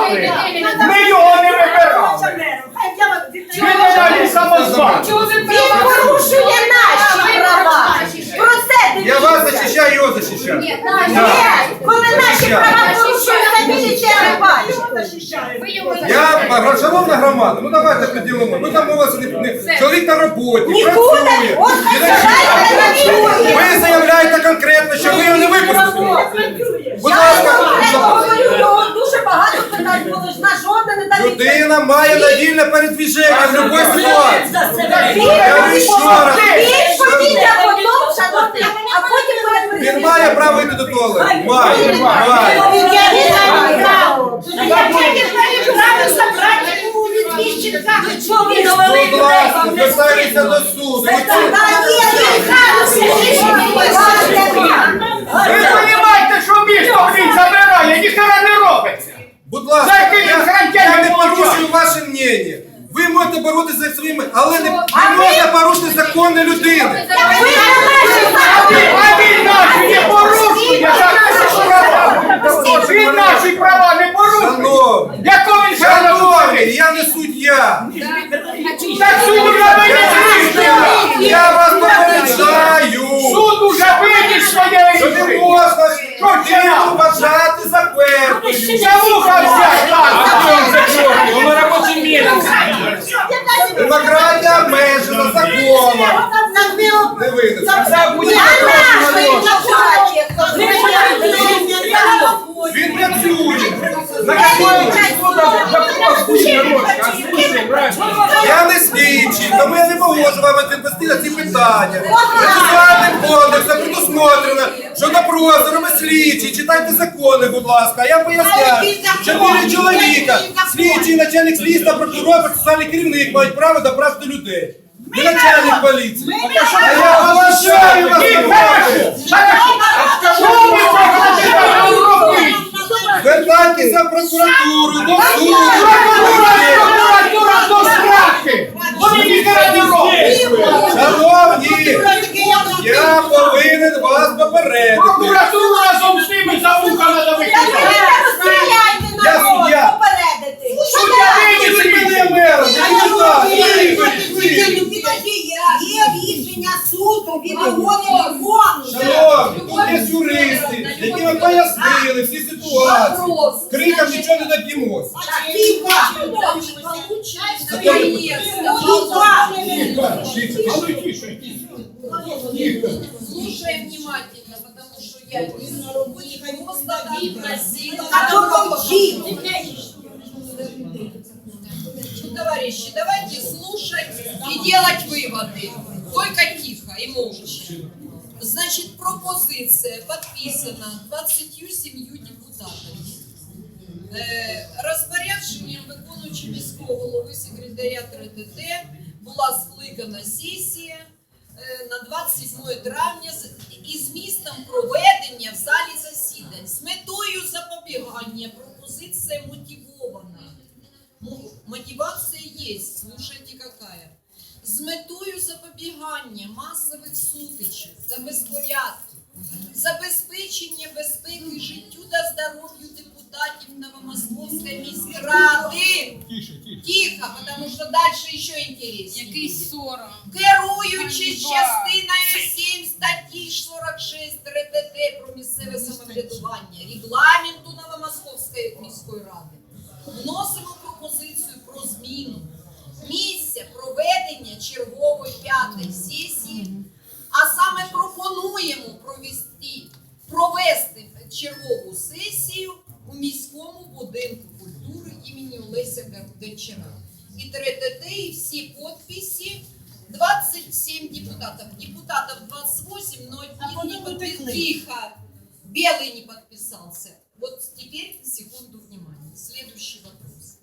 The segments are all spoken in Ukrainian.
Ми його не вибирали. Він не далі самозван. Він порушує наші права. Про це Я вас захищаю, його захищаю. Ні, коли наші права порушують, це міліція не бачить. Я, шановна громада, ну давайте поділимо. Ну там у вас не, не, чоловік на роботі, Нікуди, працює. от І хай значить, Ви заявляєте конкретно, що ви його не випустите. Будь Я ласка, конкретно говорю, його дуже багато питань було ж на жодне не людина має надільне передвіження в будь-якій ситуації. Він має право йти до туалету. Має, має. Будь ласка, звертайтеся до суду. Ви Ви розумієте, що місто він забирає, ніхера не робиться. Будь ласка, Дайте їм я, характерні я не мовчання. порушую ваше мнення. Ви можете боротися за своїми, але не, не можна порушити закони людини. А він, наші права. Наші права не порушує. Якого він говорить? я не суддя. Так суд уже виніс Я вас попереджаю. Суд уже виніс своє рішення. можна Що людину вважати за пертою. Це вуха взяти, Воно робочим міром. Демократія обмежена законом. Він працює. На число? Слушай. Я не слідчий, тому я не можу вам відповісти на ці питання. Процесуальним кодексом предусмотрено, що допрос робить. Читайте закони, будь ласка. А я поясняю. Чотири чоловіка. Слідчий, начальник слідства, прокурор, процесуальний керівник мають право допрашувати людей. Не начальник поліції. А я оголошую вас? Звертайтеся в прокуратуру, до суду. Прокуратура до страхи. Вони не роблять. Шановні, я повинен вас попередити. Прокуратуру разом з ними за вуха треба викидати. Я суддя. Суддя Ви мене мером. Ви, ви, ви. Є рішення суду від його Шановні, тут є юристи, які вам пояснили всі ситуації. Криком нічого не доб'ємось. Слушай внимательно, потому что я не Ну, Товарищи, давайте слушать и делать выводы. Только тихо и молча. Значит, пропозиція підписана 27 депутатами. Е, Розпорядженням виконуючим міського голови секретаря ТРТТ була скликана сесія е, на 27 травня із містом проведення в залі засідань з метою запобігання пропозиція мотивована. Мо- Мотивація є, слушайте какая. З метою запобігання масових сутичок та безпорядків, забезпечення безпеки життю та здоров'ю депутатів Новомосковської міськради. Тихо, потому що дальше ще інтересніше. Який сором. Керуючись частиною 7 статті 46 РТТ про місцеве самоврядування регламенту Новомосковської міської ради, вносимо пропозицію про зміну місця проведення чергової п'ятої сесії, а саме пропонуємо провести, провести чергову сесію у міському будинку культури імені Олеся Гончара. И ТРТТ, и все подписи. 27 депутатов. Депутатов 28, но один не подписался. Тихо. Белый не подписался. Вот теперь секунду внимания. Следующий вопрос.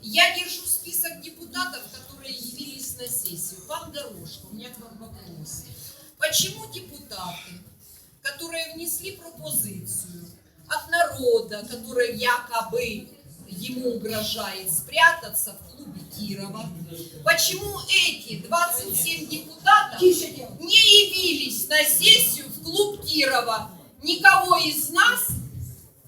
Я держу список депутатов, которые явились на сессию. Пан Дорожко, у меня к вам вопрос. Почему депутаты, которые внесли пропозицию от народа, который якобы ему угрожает спрятаться в клубе Кирова, почему эти 27 депутатов не явились на сессию в клуб Кирова? Никого из нас,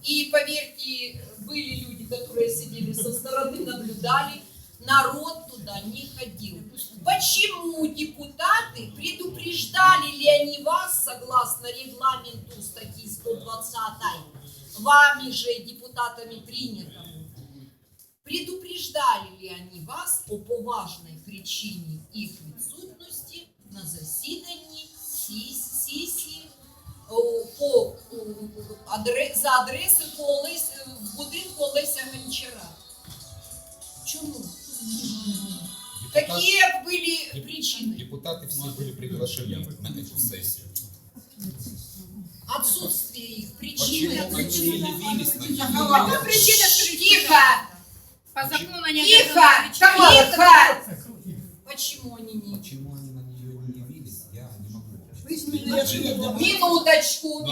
и поверьте, были люди которые сидели со стороны, наблюдали, народ туда не ходил. Почему депутаты предупреждали ли они вас, согласно регламенту статьи 120, вами же депутатами принятому, предупреждали ли они вас о поважной причині їх відсутності на засіданні сіс- сесії о, по о, адре- за адресою по Олесь, в будинку Олеся Гончара? Чому? Какие были причины? Депутаты все были приглашены на эту сессию. Отсутствие их причины. Почему они не явились на Какая нее? причина? Тихо! По закону они Тихо! обязаны отвечать. Тихо! Почему они не Почему они на нее не явились, я не могу. Минуточку,